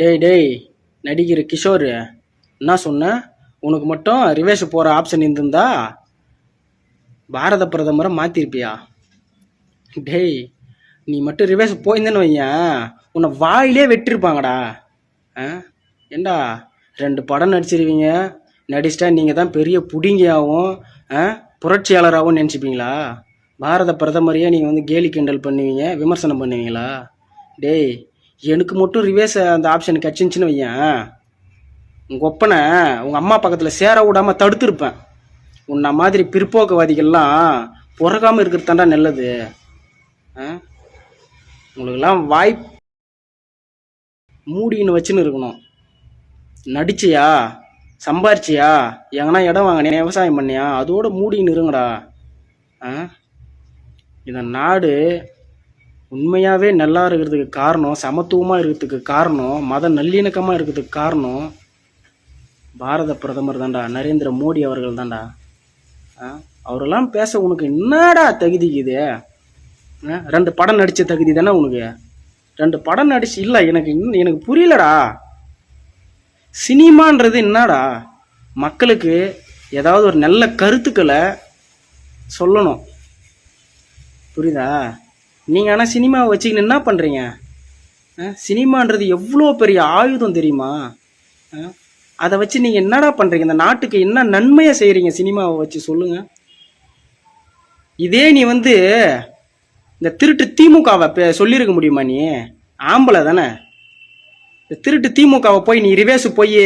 டேய் டேய் நடிகர் கிஷோர் என்ன சொன்ன? உனக்கு மட்டும் ரிவேஷ் போகிற ஆப்ஷன் இருந்திருந்தா பாரத பிரதமரை மாற்றிருப்பியா டேய் நீ மட்டும் ரிவேஷ் போயிருந்தேன்னு வையன். உன்னை வாயிலே வெட்டிருப்பாங்கடா. ஆ? ஏண்டா ரெண்டு படம் நடிச்சிருவீங்க. நடிச்சிட்டா நீங்கள் தான் பெரிய புடிங்கியாகவும் ஆ புரட்சியாளராகவும் நினச்சிப்பீங்களா? பாரத பிரதமரையே நீங்கள் வந்து கேலி கிண்டல் பண்ணுவீங்க விமர்சனம் பண்ணுவீங்களா? டேய் எனக்கு மட்டும் ரிவேஸ் அந்த ஆப்ஷன் கிடச்சிருந்துச்சின்னு வையன். உங்கள் ஒப்பனை உங்கள் அம்மா பக்கத்தில் சேர விடாமல் தடுத்துருப்பேன். உன்ன மாதிரி பிற்போக்குவாதிகள்லாம் பிறகாமல் இருக்கிறது தாண்டா நல்லது. ஆ? உங்களுக்கெல்லாம் வாய் மூடின்னு வச்சுன்னு இருக்கணும். நடிச்சியா? சம்பாரிச்சியா? எங்கன்னா இடம் வாங்கினியா? விவசாயம் பண்ணியா? அதோட மூடின்னு இருங்கடா. ஆ? இந்த நாடு உண்மையாகவே நல்லா இருக்கிறதுக்கு காரணம் சமத்துவமாக இருக்கிறதுக்கு காரணம் மத நல்லிணக்கமாக இருக்கிறதுக்கு காரணம் பாரத பிரதமர் தான்டா நரேந்திர மோடி அவர்கள் தான்டா. ஆ? அவரெல்லாம் பேச உனக்கு என்னடா தகுதி ஆ? ரெண்டு படம் நடித்த தகுதி தானே உனக்கு? ரெண்டு படம் நடிச்சு இல்லை எனக்கு இன்னும் எனக்கு புரியலடா. சினிமான்றது என்னடா? மக்களுக்கு ஏதாவது ஒரு நல்ல கருத்துக்களை சொல்லணும். புரியுதா? நீங்கள் ஆனால் சினிமாவை வச்சுக்கின்னு என்ன பண்ணுறீங்க சினிமான்றது எவ்வளோ பெரிய ஆயுதம் தெரியுமா? ஆ? அதை வச்சு நீங்கள் என்னடா பண்ணுறீங்க இந்த நாட்டுக்கு என்ன நன்மையை செய்கிறீங்க சினிமாவை வச்சு சொல்லுங்கள் இதே நீ வந்து இந்த திருட்டு திமுகவை பே- சொல்லியிருக்க முடியுமா நீ? ஆம்பளை தானே. இந்த திருட்டு திமுகவை போய் நீ ரிவேஸ் போய்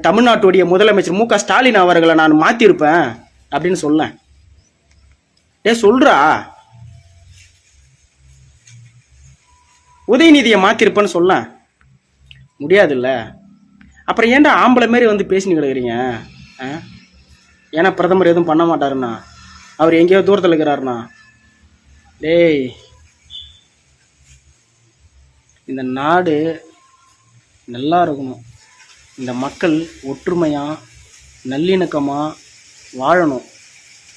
தமிழ்நாட்டுடைய முதலமைச்சர் மு க ஸ்டாலின் அவர்களை நான் மாற்றிருப்பேன் அப்படின்னு சொல்லேன். ஏ சொல்கிறா உதயநிதியை மாற்றிருப்பேன்னு சொல்ல முடியாதுல்ல. அப்புறம் ஏன்டா ஆம்பளை மாரி வந்து பேசின்னு கிடக்குறீங்க? ஆ? ஏன்னா பிரதமர் எதுவும் பண்ண மாட்டாருண்ணா. அவர் எங்கேயோ தூரத்தில் இருக்கிறாருண்ணா. டேய். இந்த நாடு நல்லா இருக்கணும். இந்த மக்கள் ஒற்றுமையாக நல்லிணக்கமாக வாழணும்.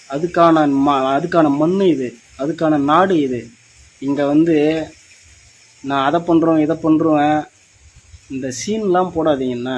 அதுக்கான ம அதுக்கான மண் இது. அதுக்கான நாடு இது. இங்கே வந்து நான் அதை பண்ணுறோம் இதை பண்ணுறோம். இந்த சீன்லாம் போடாதீங்கண்ணா